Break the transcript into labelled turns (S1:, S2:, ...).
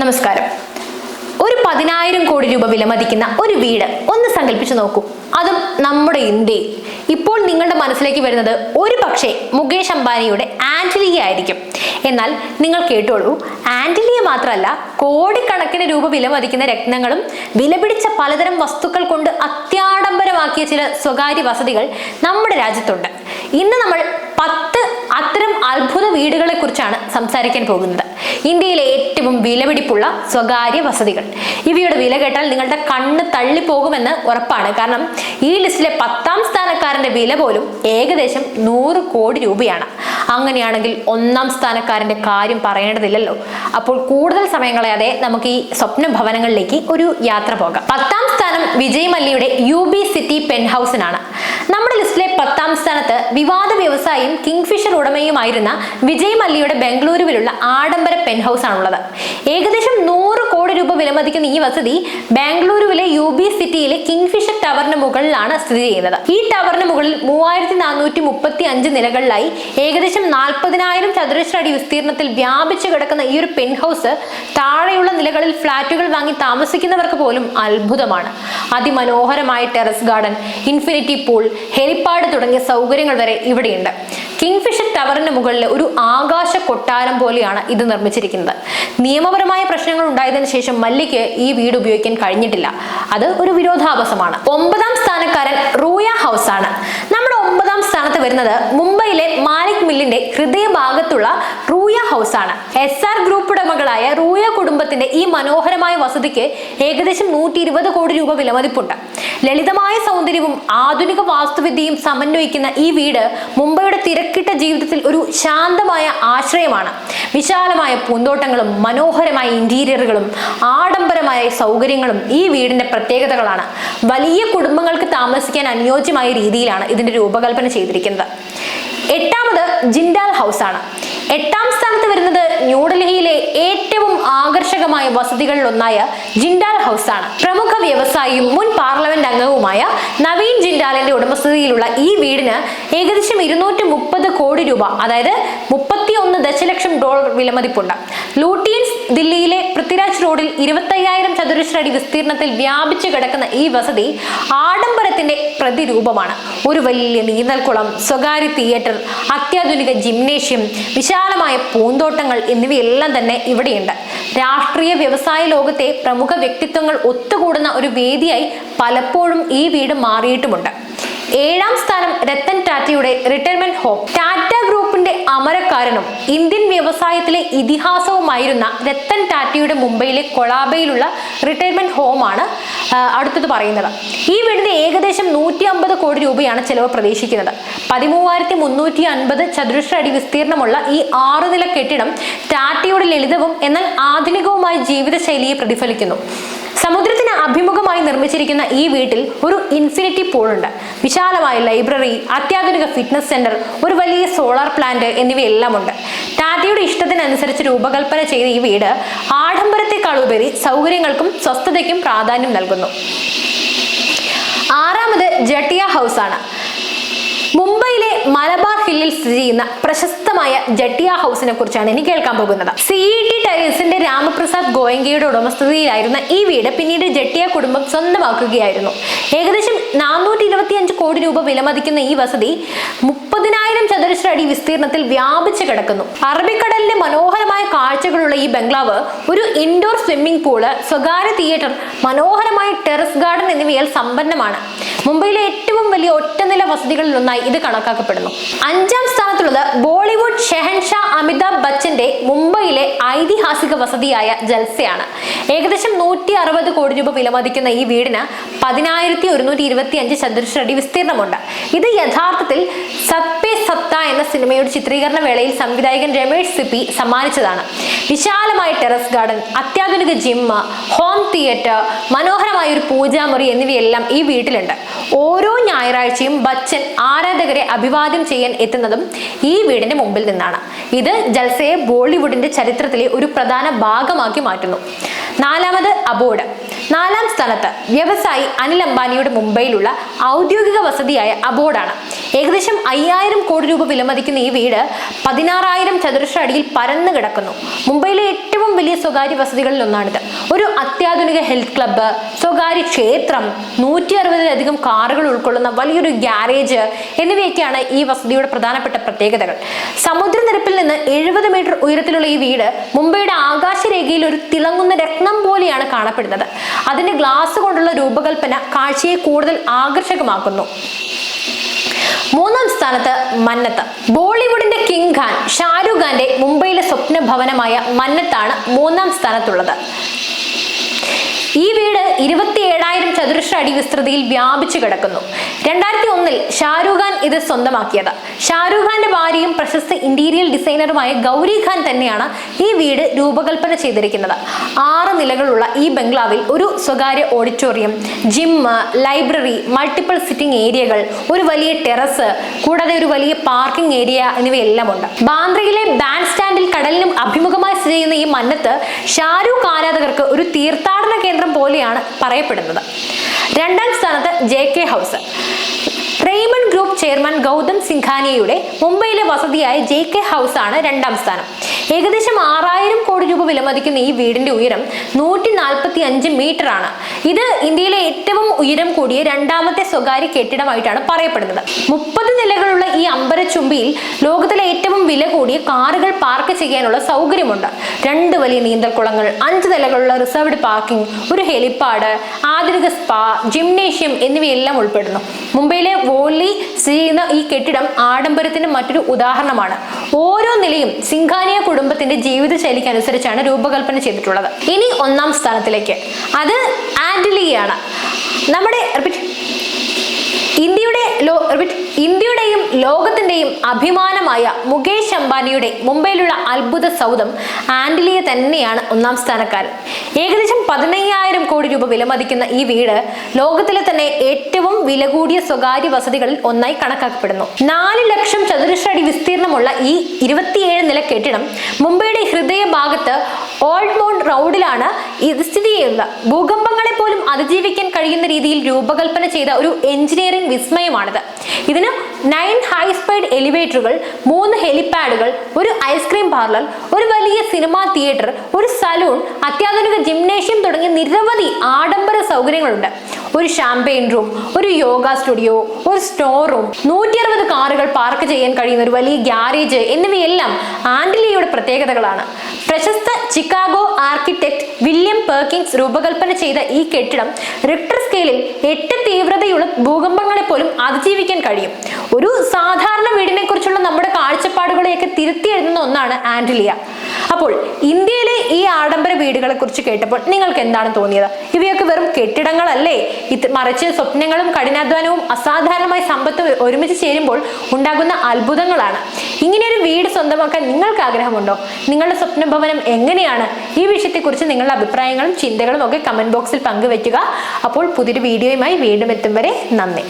S1: നമസ്കാരം. ഒരു പതിനായിരം കോടി രൂപ വിലമതിക്കുന്ന ഒരു വീട് ഒന്ന് സങ്കല്പിച്ചു നോക്കൂ. അതും നമ്മുടെ ഇന്ത്യയിൽ. ഇപ്പോൾ നിങ്ങളുടെ മനസ്സിലേക്ക് വരുന്നത് ഒരു പക്ഷേ മുകേഷ് അംബാനിയുടെ ആന്റലിയ ആയിരിക്കും. എന്നാൽ നിങ്ങൾ കേട്ടോളൂ ആന്റലിയ മാത്രമല്ല കോടിക്കണക്കിന് രൂപ വിലമതിക്കുന്ന രത്നങ്ങളും വിലപിടിച്ച പലതരം വസ്തുക്കൾ കൊണ്ട് അത്യാഡംബരമാക്കിയ ചില സ്വകാര്യ വസതികൾ നമ്മുടെ രാജ്യത്തുണ്ട്. ഇന്ന് നമ്മൾ പത്ത് അത്തരം അത്ഭുത വീടുകളെ കുറിച്ചാണ് സംസാരിക്കാൻ പോകുന്നത്. ഇന്ത്യയിലെ ഏറ്റവും വിലപിടിപ്പുള്ള സ്വകാര്യ വസതികൾ. ഇവയുടെ വില കേട്ടാൽ നിങ്ങളുടെ കണ്ണ് തള്ളിപ്പോകുമെന്ന് ഉറപ്പാണ്. കാരണം ഈ ലിസ്റ്റിലെ പത്താം സ്ഥാനക്കാരന്റെ വില പോലും ഏകദേശം നൂറ് കോടി രൂപയാണ്. അങ്ങനെയാണെങ്കിൽ ഒന്നാം സ്ഥാനക്കാരന്റെ കാര്യം പറയേണ്ടതില്ലല്ലോ. അപ്പോൾ കൂടുതൽ സമയം കളയാതെ നമുക്ക് ഈ സ്വപ്ന ഭവനങ്ങളിലേക്ക് ഒരു യാത്ര പോകാം. പത്താം സ്ഥാനം വിജയ് മല്യയുടെ യു ബി സിറ്റി പെൻ ഹൗസിനാണ് നമ്മുടെ ലിസ്റ്റിലെ പത്താം സ്ഥാനത്ത് വിവാദ വ്യവസായിയും കിങ്ഫിഷർ ഉടമയുമായിരുന്ന വിജയ് മല്ലിയുടെ ബംഗളൂരുവിലുള്ള ആഡംബര പെൻ ഹൗസ് ആണുള്ളത് ഏകദേശം നൂറ് രൂപ വിലമതിക്കുന്ന ഈ വസതി ബാംഗ്ലൂരുവിലെ യു ബി സിറ്റിയിലെ കിങ്ഫിഷർ ടവറിന് മുകളിലാണ് സ്ഥിതി ചെയ്യുന്നത്. ഈ ടവറിന് മുകളിൽ മൂവായിരത്തി നാനൂറ്റി മുപ്പത്തി അഞ്ച് നിലകളിലായി ഏകദേശം നാൽപ്പതിനായിരം ചതുരശ്ര അടി വിസ്തീർണത്തിൽ വ്യാപിച്ചു കിടക്കുന്ന ഈ ഒരു പെൻ ഹൗസ് താഴെയുള്ള നിലകളിൽ ഫ്ളാറ്റുകൾ വാങ്ങി താമസിക്കുന്നവർക്ക് പോലും അത്ഭുതമാണ്. അതിമനോഹരമായ terrace garden infinity pool helipad തുടങ്ങിയ സൗകര്യങ്ങൾ വരെ ഇവിടെയുണ്ട്. കിങ്ഫിഷർ ടവറിന് മുകളിൽ ഒരു ആകാശ കൊട്ടാരം പോലെയാണ് ഇത് നിർമ്മിച്ചിരിക്കുന്നത്. നിയമപരമായ പ്രശ്നങ്ങൾ ഉണ്ടായതിനു ശേഷം മല്ലിക്ക് ഈ വീട് ഉപയോഗിക്കാൻ കഴിഞ്ഞിട്ടില്ല. അത് ഒരു വിരോധാഭാസമാണ്. ഒമ്പതാം സ്ഥാനക്കാരൻ റൂയ ഹൗസ് ആണ് നമ്മുടെ ഒമ്പതാം സ്ഥാനത്ത് വരുന്നത് മുംബൈയിലെ മില്ലിന്റെ ഹൃദയഭാഗത്തുള്ള റൂയ ഹൗസ് ആണ് എസ് ആർ ഗ്രൂപ്പ് ഉടമകളായ റൂയ കുടുംബത്തിന്റെ ഈ മനോഹരമായ വസതിക്ക് ഏകദേശം നൂറ്റി ഇരുപത് കോടി രൂപ വിലമതിപ്പുണ്ട് ലളിതമായ സൗന്ദര്യവും ആധുനിക വാസ്തുവിദ്യയും സമന്വയിക്കുന്ന ഈ വീട് മുംബൈയുടെ തിരക്കിട്ട ജീവിതത്തിൽ ഒരു ശാന്തമായ ആശ്രയമാണ്. വിശാലമായ പൂന്തോട്ടങ്ങളും മനോഹരമായ ഇന്റീരിയറുകളും ആഡംബരമായ സൗകര്യങ്ങളും ഈ വീടിന്റെ പ്രത്യേകതകളാണ്. വലിയ കുടുംബങ്ങൾക്ക് താമസിക്കാൻ അനുയോജ്യമായ രീതിയിലാണ് ഇതിന്റെ രൂപകൽപ്പന ചെയ്തിരിക്കുന്നത്. എട്ടാമത് ജിൻഡാൽ ഹൗസ് ആണ് എട്ടാം സ്ഥാനത്ത് വരുന്നത് ന്യൂഡൽഹിയിലെ ഏറ്റവും ആകർഷകമായ വസതികളിൽ ഒന്നായ ജിൻഡാൽ ഹൗസ് ആണ് പ്രമുഖ വ്യവസായിയും മുൻ പാർലമെന്റ് അംഗവുമായ നവീൻ ജിൻഡാലിന്റെ ഉടമസ്ഥതയിലുള്ള ഈ വീടിന് ഏകദേശം ഇരുന്നൂറ്റി മുപ്പത് കോടി രൂപ അതായത് മുപ്പത്തി ഒന്ന് ദശലക്ഷം ഡോളർ വിലമതിപ്പുണ്ട്. ലൂട്ടിയൻസ് ദില്ലിയിലെ പൃഥ്വിരാജ് റോഡിൽ ഇരുപത്തയ്യായിരം ചതുരശ്ര അടി വിസ്തീർണത്തിൽ വ്യാപിച്ചു കിടക്കുന്ന ഈ വസതി ആഡംബരത്തിന്റെ പ്രതിരൂപമാണ്. ഒരു വലിയ നീന്തൽക്കുളം സ്വകാര്യ തിയേറ്റർ അത്യാധുനിക ജിംനേഷ്യം വിശാലമായ പൂന്തോട്ടങ്ങൾ എന്നിവയെല്ലാം തന്നെ ഇവിടെയുണ്ട്. രാഷ്ട്രീയ വ്യവസായ ലോകത്തെ പ്രമുഖ വ്യക്തിത്വങ്ങൾ ഒത്തുകൂടുന്ന ഒരു വേദിയായി പലപ്പോഴും ഈ വീട് മാറിയിട്ടുമുണ്ട്. ഏഴാം സ്ഥാനം രത്തൻ ടാറ്റയുടെ റിട്ടയർമെന്റ് ഹോം. ടാറ്റ ഗ്രൂപ്പിന്റെ അമരക്കാരനും ഇന്ത്യൻ വ്യവസായത്തിലെ ഇതിഹാസവുമായിരുന്ന രത്തൻ ടാറ്റയുടെ മുംബൈയിലെ കൊളാബയിലുള്ള റിട്ടയർമെന്റ് ഹോമാണ് അടുത്തത് പറയുന്നത്. ഈ വീടിന് ഏകദേശം നൂറ്റി അമ്പത് കോടി രൂപയാണ് ചെലവ് പ്രതീക്ഷിക്കുന്നത്. പതിമൂവായിരത്തി മുന്നൂറ്റി അൻപത് ചതുരശ്ര അടി വിസ്തീർണമുള്ള ഈ ആറ് നില കെട്ടിടം ടാറ്റയുടെ ലളിതവും എന്നാൽ ആധുനികവുമായ ജീവിതശൈലിയെ പ്രതിഫലിക്കുന്നു. സമുദ്രത്തിന് അഭിമുഖമായി നിർമ്മിച്ചിരിക്കുന്ന ഈ വീട്ടിൽ ഒരു ഇൻഫിനിറ്റി പൂൾ ഉണ്ട്. വിശാലമായ ലൈബ്രറി അത്യാധുനിക ഫിറ്റ്നസ് സെന്റർ ഒരു വലിയ സോളാർ പ്ലാന്റ് എന്നിവയെല്ലാം ഉണ്ട്. ടാറ്റയുടെ ഇഷ്ടത്തിനനുസരിച്ച് രൂപകൽപ്പന ചെയ്ത ഈ വീട് ആഡംബരത്തെക്കാളുപരി സൗകര്യങ്ങൾക്കും സ്വസ്ഥതയ്ക്കും പ്രാധാന്യം നൽകുന്നു. ആറാമത് ജട്ടിയ ഹൗസ് ആണ് മുംബൈയിലെ മലബാർ ഹില്ലിൽ സ്ഥിതി ചെയ്യുന്ന പ്രശസ്തമായ ജട്ടിയ ഹൗസിനെ കുറിച്ചാണ് ഇനി കേൾക്കാൻ പോകുന്നത്. സി ഇ ടി ടൈൽസിന്റെ രാമപ്രസാദ് ഗോയങ്കയുടെ ഉടമസ്ഥതയിലായിരുന്ന ഈ വീട് പിന്നീട് ജട്ടിയ കുടുംബം സ്വന്തമാക്കുകയായിരുന്നു. ഏകദേശം നാനൂറ്റി ഇരുപത്തി അഞ്ച് കോടി രൂപ വിലമതിക്കുന്ന ഈ വസതി മുപ്പതിനായിരം ചതുരശ്ര അടി വിസ്തീർണത്തിൽ വ്യാപിച്ചു കിടക്കുന്നു. അറബിക്കടലിന്റെ മനോഹരമായ കാഴ്ചകളുള്ള ഈ ബംഗ്ലാവ് ഒരു ഇൻഡോർ സ്വിമ്മിംഗ് പൂൾ സ്വകാര്യ തിയേറ്റർ മനോഹരമായ ടെറസ് ഗാർഡൻ എന്നിവയാൽ സമ്പന്നമാണ്. മുംബൈയിലെ വലിയ ഒറ്റനില വസതികളിൽ ഒന്നായി ഇത് കണക്കാക്കപ്പെടുന്നു. അഞ്ചാം സ്ഥാനത്തുള്ളത് ബോളിവുഡ് ഷെഹൻഷാ അമിതാഭ് ബച്ചന്റെ മുംബൈയിലെ ഐതിഹാസിക വസതിയായ ജൽസയാണ്. ഏകദേശം നൂറ്റി അറുപത് കോടി രൂപ വിലമതിക്കുന്ന ഈ വീടിന് പതിനായിരത്തി ഒരുന്നൂറ്റി ഇരുപത്തി അഞ്ച് ചതുരശ്ര അടി വിസ്തീർണമുണ്ട്. ഇത് യഥാർത്ഥത്തിൽ സത്പേ സത്ത എന്ന സിനിമയുടെ ചിത്രീകരണ വേളയിൽ സംവിധായകൻ രമേഷ് സിപ്പി സമ്മാനിച്ചതാണ്. വിശാലമായ ടെറസ് ഗാർഡൻ അത്യാധുനിക ജിമ്മ് ഹോം തിയേറ്റർ മനോഹരമായ ഒരു പൂജാമുറി എന്നിവയെല്ലാം ഈ വീട്ടിലുണ്ട്. ഓരോ ഞായറാഴ്ചയും ബച്ചൻ ആരാധകരെ അഭിവാദ്യം ചെയ്യാൻ എത്തുന്നതും ഈ വീടിന്റെ മുമ്പിൽ നിന്നാണ്. ഇത് ജൽസയെ ബോളിവുഡിന്റെ ചരിത്രത്തിലെ ഒരു പ്രധാന ഭാഗമാക്കി മാറ്റുന്നു. നാലാമത് അബോർഡ്. നാലാം സ്ഥാനത്ത് വ്യവസായി അനിൽ അംബാനിയുടെ മുംബൈയിലുള്ള ഔദ്യോഗിക വസതിയായ അബോർഡാണ്. ഏകദേശം അയ്യായിരം കോടി രൂപ വിലമതിക്കുന്ന ഈ വീട് പതിനാറായിരം ചതുരശ്ര അടിയിൽ പരന്നു കിടക്കുന്നു മുംബൈയിലെ ഏറ്റവും വലിയ സ്വകാര്യ വസതികളിൽ ഒന്നാണിത്. ഒരു അത്യാധുനിക ഹെൽത്ത് ക്ലബ്ബ് സ്വകാര്യ ക്ഷേത്രം നൂറ്റി അറുപതിലധികം കാറുകൾ ഉൾക്കൊള്ളുന്ന വലിയൊരു ഗ്യാരേജ് എന്നിവയൊക്കെയാണ് ഈ വസതിയുടെ പ്രധാനപ്പെട്ട പ്രത്യേകതകൾ. സമുദ്രനിരപ്പിൽ നിന്ന് എഴുപത് മീറ്റർ ഉയരത്തിലുള്ള ഈ വീട് മുംബൈയുടെ ആകാശരേഖയിൽ ഒരു തിളങ്ങുന്ന രത്നം പോലെയാണ് കാണപ്പെടുന്നത്. അതിന്റെ ഗ്ലാസ് കൊണ്ടുള്ള രൂപകൽപ്പന കാഴ്ചയെ കൂടുതൽ ആകർഷകമാക്കുന്നു. മൂന്നാം സ്ഥാനത്ത് മന്നത്ത്. ബോളിവുഡിന്റെ കിങ് ഖാൻ ഷാരൂഖ് ഖാന്റെ മുംബൈയിലെ സ്വപ്ന ഭവനമായ മന്നത്താണ് മൂന്നാം സ്ഥാനത്തുള്ളത്. ഈ വീട് ഇരുപത്തി ഏഴായിരം ചതുരശ്ര അടി വിസ്തൃതിയിൽ വ്യാപിച്ചു കിടക്കുന്നു. രണ്ടായിരത്തി ഒന്നിൽ ഷാരൂഖ് ഖാൻ ഇത് സ്വന്തമാക്കിയത്. ഷാരൂഖ് ഖാന്റെ ഭാര്യയും പ്രശസ്ത ഇന്റീരിയർ ഡിസൈനറുമായ ഗൗരി ഖാൻ തന്നെയാണ് ഈ വീട് രൂപകൽപ്പന ചെയ്തിരിക്കുന്നത്. ആറ് നിലകളുള്ള ഈ ബംഗ്ലാവിൽ ഒരു സ്വകാര്യ auditorium gym library multiple sitting ഏരിയകൾ ഒരു വലിയ ടെറസ് കൂടാതെ ഒരു വലിയ പാർക്കിംഗ് ഏരിയ എന്നിവയെല്ലാം ഉണ്ട് ബാന്ദ്രയിലെ ബാൻഡ് സ്റ്റാൻഡിൽ കടലിനും അഭിമുഖമായി സ്ഥിതി ചെയ്യുന്ന ഈ മന്നത്ത് ഷാരൂഖ് ആരാധകർക്ക് ഒരു തീർത്ഥാടന കേന്ദ്രം പോലെയാണ് പറയപ്പെടുന്നത്. രണ്ടാം സ്ഥാനത്ത് J K house. Raymond group chairman Gautam സിംഘാനിയയുടെ മുംബൈയിലെ വസതിയായ ജെ കെ ഹൗസ് ആണ് രണ്ടാം സ്ഥാനം. ഏകദേശം ആറായിരം കോടി രൂപ വിലമതിക്കുന്ന ഈ വീടിന്റെ ഉയരം നൂറ്റി നാൽപ്പത്തി അഞ്ച് മീറ്റർ ആണ് ഇത് ഇന്ത്യയിലെ ഏറ്റവും ഉയരം കൂടിയ രണ്ടാമത്തെ സ്വകാര്യ കെട്ടിടമായിട്ടാണ് പറയപ്പെടുന്നത്. മുപ്പത് നിലകളുള്ള ഈ അമ്പരച്ചുംബിയിൽ ലോകത്തിലെ ഏറ്റവും വില കൂടിയ കാറുകൾ പാർക്ക് ചെയ്യാനുള്ള സൗകര്യമുണ്ട്. രണ്ട് വലിയ നീന്തൽക്കുളങ്ങൾ അഞ്ച് നിലകളുള്ള റിസർവ്ഡ് പാർക്കിംഗ് ഒരു ഹെലിപ്പാഡ് ആധുനിക സ്പാ ജിംനേഷ്യം എന്നിവയെല്ലാം ഉൾപ്പെടുന്നു. മുംബൈയിലെ വോലി സ്ഥിതി ചെയ്യുന്ന ഈ കെട്ടിടം ആഡംബരത്തിന്റെ മറ്റൊരു ഉദാഹരണമാണ്. ഓരോ നിലയും സിംഘാനിയ കുടുംബത്തിന്റെ ജീവിതശൈലിക്ക് അനുസരിച്ചാണ് രൂപകൽപ്പന ചെയ്തിട്ടുള്ളത്. ഇനി ഒന്നാം സ്ഥാനത്തിലേക്ക്. അത് ആന്റലിയാണ് നമ്മുടെ repeat. ഇന്ത്യയുടെ ഇന്ത്യയുടെയും ലോകത്തിന്റെയും അഭിമാനമായ മുകേഷ് അംബാനിയുടെ മുംബൈയിലുള്ള അത്ഭുത സൗദം ആന്റിലിയ തന്നെയാണ് ഒന്നാം സ്ഥാനക്കാരൻ. ഏകദേശം പതിനയ്യായിരം കോടി രൂപ വിലമതിക്കുന്ന ഈ വീട് ലോകത്തിലെ തന്നെ ഏറ്റവും വില കൂടിയ സ്വകാര്യ വസതികളിൽ ഒന്നായി കണക്കാക്കപ്പെടുന്നു. നാല് ലക്ഷം ചതുരശ്ര അടി വിസ്തീർണമുള്ള ഈ ഇരുപത്തിയേഴ് നില കെട്ടിടം മുംബൈയുടെ ഹൃദയഭാഗത്ത് ഓൾഡ് മൗണ്ട് റൗഡിലാണ് ഇത് സ്ഥിതി ചെയ്യുന്നത്. ഭൂകമ്പങ്ങളെ പോലും അതിജീവിക്കാൻ കഴിയുന്ന രീതിയിൽ രൂപകൽപ്പന ചെയ്ത ഒരു എഞ്ചിനീയറിംഗ് വിസ്മയമാണിത് ഇതിന് നയൻ ഹൈ സ്പീഡ് എലിവേറ്ററുകൾ മൂന്ന് ഹെലിപാഡുകൾ ഒരു ഐസ്ക്രീം പാർലർ ഒരു വലിയ സിനിമാ തിയേറ്റർ ഒരു സലൂൺ അത്യാധുനിക ജിംനേഷ്യം തുടങ്ങിയ നിരവധി ആഡംബര സൗകര്യങ്ങളുണ്ട്. ഒരു ഷാമ്പെയിൻ റൂം ഒരു യോഗ സ്റ്റുഡിയോ ഒരു സ്റ്റോർ റൂം നൂറ്റി അറുപത് കാറുകൾ പാർക്ക് ചെയ്യാൻ കഴിയുന്ന ഒരു വലിയ ഗ്യാരേജ് എന്നിവയെല്ലാം ആന്റിലിയയുടെ പ്രത്യേകതകളാണ്. പ്രശസ്ത ചിക്കാഗോ ആർക്കിടെക്ട് വില്യം പെർക്കിങ്സ് രൂപകൽപ്പന ചെയ്ത ഈ കെട്ടിടം റിക്ടർ സ്കെയിലിൽ എട്ട് തീവ്രതയുള്ള ഭൂകമ്പങ്ങളെ പോലും അതിജീവിക്കാൻ കഴിയും. ഒരു സാധാരണ വീടിനെ കുറിച്ചുള്ള നമ്മുടെ കാഴ്ചപ്പാടുകളെയൊക്കെ തിരുത്തി എഴുതുന്ന ഒന്നാണ് ആന്റിലിയ. അപ്പോൾ ഇന്ത്യയിലെ ഈ ആഡംബര വീടുകളെ കുറിച്ച് കേട്ടപ്പോൾ നിങ്ങൾക്ക് എന്താണ് തോന്നിയത്? ഇവയൊക്കെ വെറും കെട്ടിടങ്ങളല്ലേ? ഇത് മറിച്ച് സ്വപ്നങ്ങളും കഠിനാധ്വാനവും അസാധാരണമായ സമ്പത്തും ഒരുമിച്ച് ചേരുമ്പോൾ ഉണ്ടാകുന്ന അത്ഭുതങ്ങളാണ്. ഇങ്ങനെ ഒരു വീട് സ്വന്തമാക്കാൻ നിങ്ങൾക്ക് ആഗ്രഹമുണ്ടോ? നിങ്ങളുടെ സ്വപ്ന ഭവനം എങ്ങനെയാണ്? ഈ വിഷയത്തെക്കുറിച്ച് നിങ്ങളുടെ അഭിപ്രായങ്ങളും ചിന്തകളും ഒക്കെ കമന്റ് ബോക്സിൽ പങ്കുവയ്ക്കുക അപ്പോൾ പുതിയൊരു വീഡിയോയുമായി വീണ്ടും എത്തും വരെ നന്ദി.